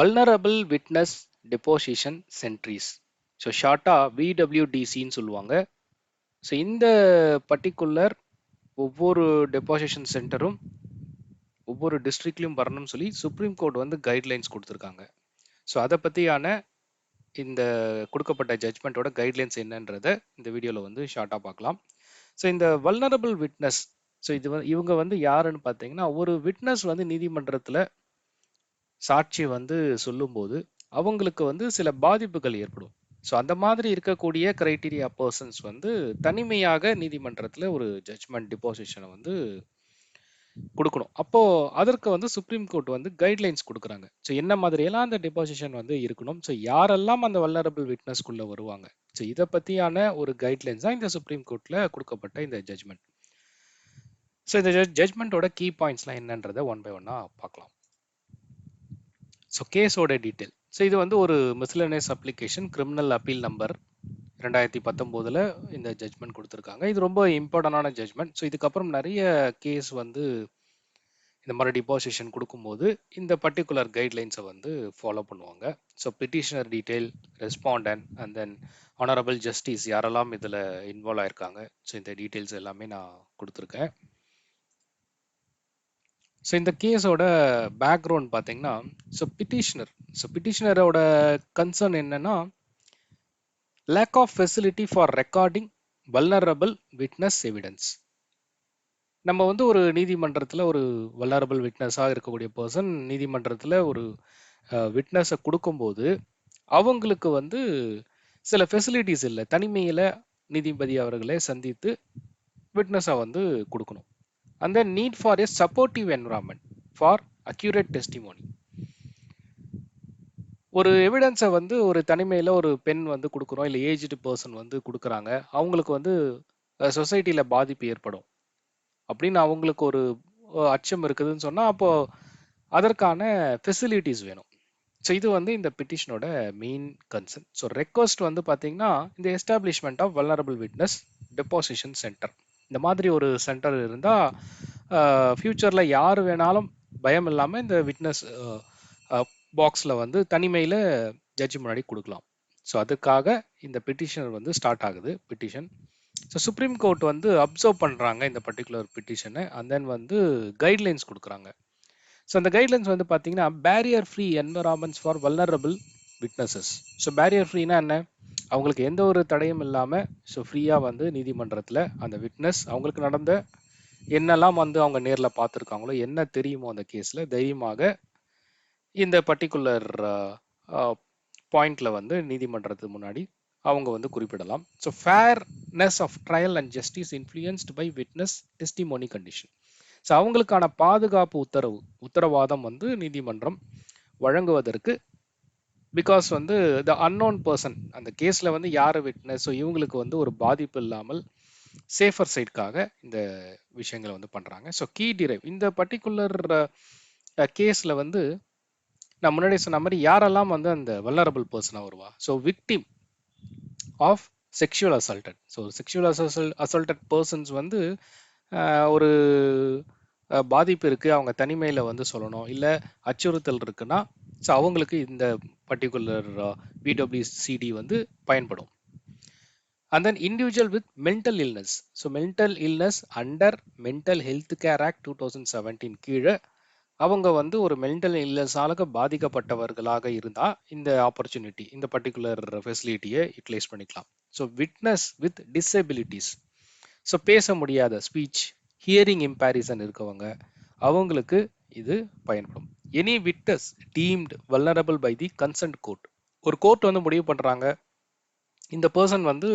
Vulnerable witness deposition centres so ஷார்ட்டாக விடபிள்யூடிசின்னு சொல்லுவாங்க. ஸோ இந்த பர்டிகுலர் ஒவ்வொரு டெபாசிஷன் சென்டரும் ஒவ்வொரு டிஸ்ட்ரிக்ட்லையும் வரணும்னு சொல்லி சுப்ரீம் கோர்ட் வந்து கைட்லைன்ஸ் கொடுத்துருக்காங்க. ஸோ அதை பற்றியான இந்த கொடுக்கப்பட்ட ஜட்ஜ்மெண்ட்டோட கைட்லைன்ஸ் என்னன்றத இந்த வீடியோவில் வந்து ஷார்ட்டாக பார்க்கலாம். ஸோ இந்த வல்னரபிள் விட்னஸ் ஸோ இது இவங்க வந்து யாருன்னு பார்த்தீங்கன்னா ஒரு விட்னஸ் வந்து நீதிமன்றத்தில் சாட்சி வந்து சொல்லும்போது அவங்களுக்கு வந்து சில பாதிப்புகள் ஏற்படும். ஸோ அந்த மாதிரி இருக்கக்கூடிய கிரைட்டீரியா பர்சன்ஸ் வந்து தனிமையாக நீதிமன்றத்தில் ஒரு ஜட்ஜ்மெண்ட் டிபாசிஷனை வந்து கொடுக்கணும். அப்போ அதற்கு வந்து சுப்ரீம் கோர்ட் வந்து கைட்லைன்ஸ் கொடுக்குறாங்க. ஸோ என்ன மாதிரியெல்லாம் அந்த டிபாசிஷன் வந்து இருக்கணும்? ஸோ யாரெல்லாம் அந்த வல்லரபிள் விட்னஸ்குள்ளே வருவாங்க? ஸோ இதை பற்றியான ஒரு கைட்லைன்ஸ் தான் இந்த சுப்ரீம் கோர்ட்டில் கொடுக்கப்பட்ட இந்த ஜட்ஜ்மெண்ட் ஸோ இந்த ஜட்ஜ்மெண்ட்டோட கீ பாயிண்ட்ஸ்லாம் என்னன்றதை ஒன் பை ஒன்னாக பார்க்கலாம். ஸோ கேஸோட டீட்டெயில் ஸோ இது வந்து ஒரு miscellaneous application criminal appeal number ரெண்டாயிரத்தி பத்தொம்போதில் இந்த ஜட்ஜ்மெண்ட் கொடுத்துருக்காங்க. இது ரொம்ப இம்பார்ட்டண்டான ஜட்ஜ்மெண்ட் ஸோ இதுக்கப்புறம் நிறைய கேஸ் வந்து இந்த மாதிரி டிபாசிஷன் கொடுக்கும்போது இந்த பர்டிகுலர் கைட்லைன்ஸை வந்து ஃபாலோ பண்ணுவாங்க. So petitioner detail respondent and then honourable justice யாரெல்லாம் இதில் இன்வால்வ் ஆயிருக்காங்க. ஸோ இந்த டீட்டெயில்ஸ் எல்லாமே நான் கொடுத்துருக்கேன். ஸோ இந்த கேஸோட பேக்ரவுண்ட் பார்த்தீங்கன்னா ஸோ பிட்டிஷனர் ஸோ பிட்டிஷனரோட கன்சர்ன் என்னன்னா lack of facility for recording vulnerable witness evidence நம்ம வந்து ஒரு நீதிமன்றத்தில் ஒரு வல்னரபிள் விட்னஸாக இருக்கக்கூடிய பர்சன் நீதிமன்றத்தில் ஒரு விட்னஸை கொடுக்கும்போது அவங்களுக்கு வந்து சில ஃபெசிலிட்டிஸ் இல்லை. தனிமையில் நீதிபதி அவர்களை சந்தித்து விட்னஸாக வந்து கொடுக்கணும். And need need for a supportive environment for accurate ஒரு எவிடன்ஸை வந்து ஒரு தனிமையில் ஒரு பெண் வந்து கொடுக்குறோம் இல்லை ஏஜ்டு பர்சன் வந்து கொடுக்குறாங்க அவங்களுக்கு வந்து சொசைட்டியில் பாதிப்பு ஏற்படும். அப்படின்னு அவங்களுக்கு ஒரு அச்சம் இருக்குதுன்னு சொன்னால் அப்போது அதற்கான ஃபெசிலிட்டிஸ் வேணும். ஸோ இது வந்து இந்த பிட்டிஷனோட மெயின் கன்சர்ன் ஸோ ரெக்வஸ்ட் வந்து பார்த்தீங்கன்னா இந்த establishment of vulnerable witness deposition centre இந்த மாதிரி ஒரு சென்டர் இருந்தால் ஃப்யூச்சரில் யார் வேணாலும் பயம் இல்லாமல் இந்த விட்னஸ் பாக்ஸில் வந்து தனிமையில் ஜட்ஜி முன்னாடி கொடுக்கலாம். ஸோ அதுக்காக இந்த பிட்டிஷனர் வந்து ஸ்டார்ட் ஆகுது பிட்டிஷன் ஸோ சுப்ரீம் கோர்ட் வந்து அப்சர்வ் பண்ணுறாங்க இந்த பர்டிகுலர் பிட்டிஷனை அண்ட் தென் வந்து கைட்லைன்ஸ் கொடுக்குறாங்க. ஸோ அந்த கைட்லைன்ஸ் வந்து பார்த்தீங்கன்னா barrier free environments for vulnerable witnesses so barrier ஃப்ரீனா என்ன? அவங்களுக்கு எந்த ஒரு தடையும் இல்லாமல் ஸோ ஃப்ரீயாக வந்து நீதிமன்றத்தில் அந்த விட்னஸ் அவங்களுக்கு நடந்த என்னெல்லாம் வந்து அவங்க நேரில் பார்த்துருக்காங்களோ என்ன தெரியுமோ அந்த கேஸில் தைரியமாக இந்த பர்டிகுலர் பாயிண்ட்ல வந்து நீதிமன்றத்துக்கு முன்னாடி அவங்க வந்து குறிப்பிடலாம். So fairness of trial and justice influenced by witness testimony condition so அவங்களுக்கான பாதுகாப்பு உத்தரவு உத்தரவாதம் வந்து நீதிமன்றம் வழங்குவதற்கு பிகாஸ் வந்து த அன்னோன் பர்சன் அந்த கேஸில் வந்து யார் விட்னஸ் ஸோ இவங்களுக்கு வந்து ஒரு பாதிப்பு இல்லாமல் சேஃபர் சைட்காக இந்த விஷயங்களை வந்து பண்ணுறாங்க ஸோ கீ டிரைவ் இந்த பர்டிகுலர் uh, கேஸில் வந்து நான் முன்னாடி சொன்ன மாதிரி யாரெல்லாம் வந்து அந்த வல்லரபிள் பர்சனாக வருவா? So victim of sexual assaulted so sexual assault assaulted persons வந்து uh, ஒரு uh, பாதிப்பு இருக்குது அவங்க தனிமையில் வந்து சொல்லணும். இல்லை அச்சுறுத்தல் இருக்குன்னா ஸோ அவங்களுக்கு இந்த பர்டிகுலர் பிடபிள்யூசிடி uh, வந்து பயன்படும். And then individual with mental illness so mental illness under mental health care act two thousand seventeen கீழே அவங்க வந்து ஒரு மென்டல் இல்னஸால பாதிக்கப்பட்டவர்களாக இருந்தால் இந்த ஆப்பர்ச்சுனிட்டி இந்த பர்டிகுலர் ஃபெசிலிட்டியை யூட்டிலைஸ் பண்ணிக்கலாம். So witness with disabilities so பேச முடியாத ஸ்பீச் ஹியரிங் இம்பேரிசன் இருக்கவங்க அவங்களுக்கு இது பயன்படும். Any witness deemed vulnerable by the concerned court ஒரு கோர்ட் வந்து முடிவு பண்ணுறாங்க இந்த பர்சன் வந்து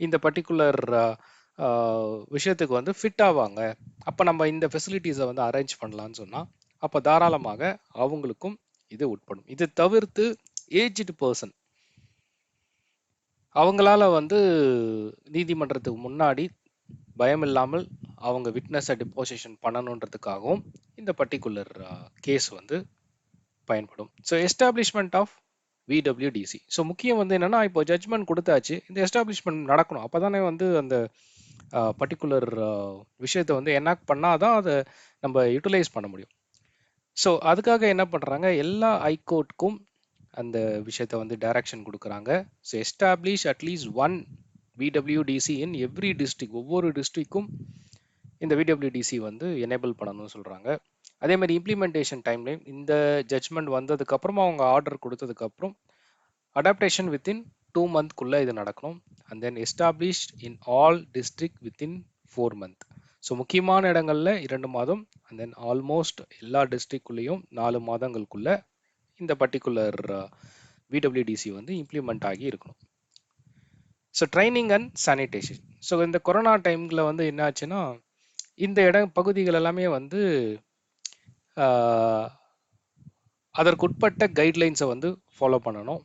இந்த பர்டிகுலர் விஷயத்துக்கு வந்து ஃபிட் ஆவாங்க. அப்போ நம்ம இந்த ஃபெசிலிட்டிஸை வந்து அரேஞ்ச் பண்ணலான்னு சொன்னால் அப்போ தாராளமாக அவங்களுக்கும் இது உட்படும். இது தவிர்த்து ஏஜ்டு பர்சன் அவங்களால வந்து நீதிமன்றத்துக்கு முன்னாடி பயம் இல்லாமல் அவங்க விட்னஸை டிப்போசிஷன் பண்ணணுன்றதுக்காகவும் இந்த பர்டிகுலர் கேஸ் வந்து பயன்படும். So establishment of VWDC so முக்கியம் வந்து என்னென்னா இப்போ ஜட்ஜ்மெண்ட் கொடுத்தாச்சு. இந்த எஸ்டாப்ளிஷ்மெண்ட் நடக்கணும். அப்போ தானே வந்து அந்த பர்டிகுலர் விஷயத்தை வந்து என்ன பண்ணால் தான் அதை நம்ம யூட்டிலைஸ் பண்ண முடியும். ஸோ அதுக்காக என்ன பண்ணுறாங்க எல்லா ஹைகோர்ட்டுக்கும் அந்த விஷயத்தை வந்து டைரக்ஷன் கொடுக்குறாங்க. So establish at least one VWDC in every district ஒவ்வொரு டிஸ்ட்ரிக்கும் இந்த விடபிள்யூடிசி வந்து எனேபிள் பண்ணணும்னு சொல்கிறாங்க அதே மாதிரி இம்ப்ளிமெண்டேஷன் டைம்லையும் இந்த ஜட்ஜ்மெண்ட் வந்ததுக்கப்புறமா அவங்க ஆர்டர் கொடுத்ததுக்கப்புறம் அடாப்டேஷன் வித்தின் டூ மந்த்க்குள்ளே இது நடக்கணும். And then established in all district within four month so முக்கியமான இடங்களில் இரண்டு மாதம் அண்ட் தென் ஆல்மோஸ்ட் எல்லா டிஸ்ட்ரிக்ட்குள்ளேயும் நாலு மாதங்களுக்குள்ள இந்த பர்டிகுலர் விடபிள்யூடிசி uh, வந்து இம்ப்ளிமெண்ட் ஆகி இருக்கணும். So training and sanitation so இந்த கொரோனா டைமில் வந்து என்ன ஆச்சுன்னா இந்த இட பகுதிகள் எல்லாமே வந்து அதற்குட்பட்ட கைட்லைன்ஸை வந்து ஃபாலோ பண்ணணும்.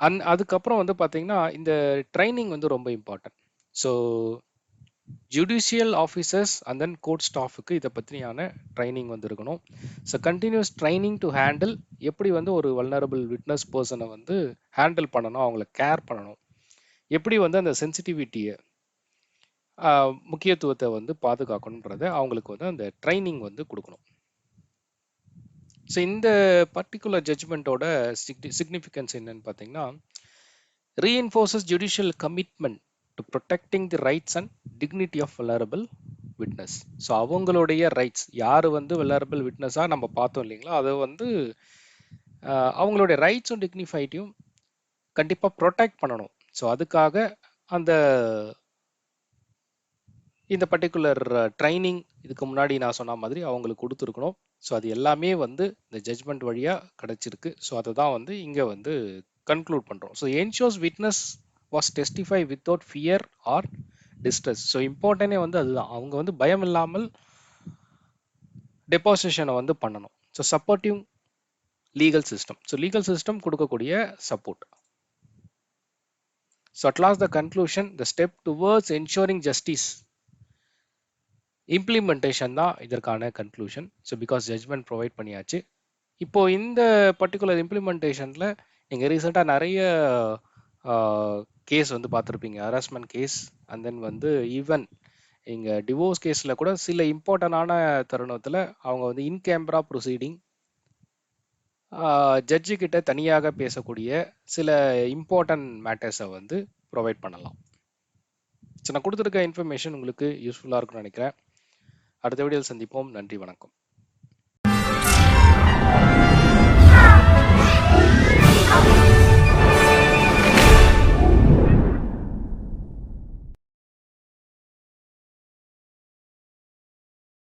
அந் அதுக்கப்புறம் வந்து பார்த்தீங்கன்னா இந்த ட்ரைனிங் வந்து ரொம்ப important so judicial officers and then court ஸ்டாஃபுக்கு இதை பற்றியான training வந்துருக்கணும். So continuous training to handle எப்படி வந்து ஒரு வல்னரபிள் விட்னஸ் பர்சனை வந்து ஹேண்டில் பண்ணணும் அவங்கள கேர் பண்ணணும். எப்படி வந்து அந்த சென்சிட்டிவிட்டியை முக்கியத்துவத்தை வந்து பாதுகாக்கணுன்றத அவங்களுக்கு வந்து அந்த ட்ரைனிங் வந்து கொடுக்கணும். ஸோ இந்த பர்டிகுலர் ஜட்ஜ்மெண்ட்டோட சிக்னிஃபிகன்ஸ் என்னன்னு பார்த்தீங்கன்னா reinforces judicial commitment to protecting the rights and dignity of vulnerable witness so அவங்களுடைய ரைட்ஸ் யார் வந்து வெலரபிள் விட்னஸாக நம்ம பார்த்தோம் இல்லைங்களா? அதை வந்து அவங்களுடைய ரைட்ஸும் டிக்னிஃபைட்டையும் கண்டிப்பாக ப்ரொடெக்ட் பண்ணணும். ஸோ அதுக்காக அந்த இந்த பர்டிகுலர் ட்ரைனிங் இதுக்கு முன்னாடி நான் சொன்ன மாதிரி அவங்களுக்கு கொடுத்துருக்கணும். ஸோ அது எல்லாமே வந்து இந்த ஜட்ஜ்மெண்ட் வழியாக கிடச்சிருக்கு. ஸோ அதை தான் வந்து இங்கே வந்து கன்க்ளூட் பண்ணுறோம் so ensures witness was testify without fear or distress so இம்பார்ட்டனே வந்து அதுதான். அவங்க வந்து பயம் இல்லாமல் டெபாசிஷனை வந்து பண்ணணும். So supportive legal system so legal system கொடுக்கக்கூடிய support so at last the conclusion the step towards ensuring justice implementation தான் இதற்கான conclusion so because judgment provide பண்ணியாச்சு. இப்போது இந்த பர்டிகுலர் இம்ப்ளிமெண்டேஷனில் நீங்கள் ரீசெண்டாக நிறைய கேஸ் வந்து பார்த்துருப்பீங்க. ஹராஸ்மெண்ட் கேஸ் அண்ட் தென் வந்து ஈவன் இங்கே டிவோர்ஸ் கேஸில் கூட சில இம்பார்ட்டண்டான தருணத்தில் அவங்க வந்து இன் கேமரா ப்ரொசீடிங் ஜட்ஜு கிட்ட தனியாக பேசக்கூடிய சில இம்பார்ட்டன்ட் மேட்டர்ஸை வந்து ப்ரொவைட் பண்ணலாம். ஸோ நான் கொடுத்துருக்க இன்ஃபர்மேஷன் உங்களுக்கு யூஸ்ஃபுல்லாக இருக்கும்னு நினைக்கிறேன். அடுத்த வீடியோவில் சந்திப்போம். நன்றி வணக்கம்.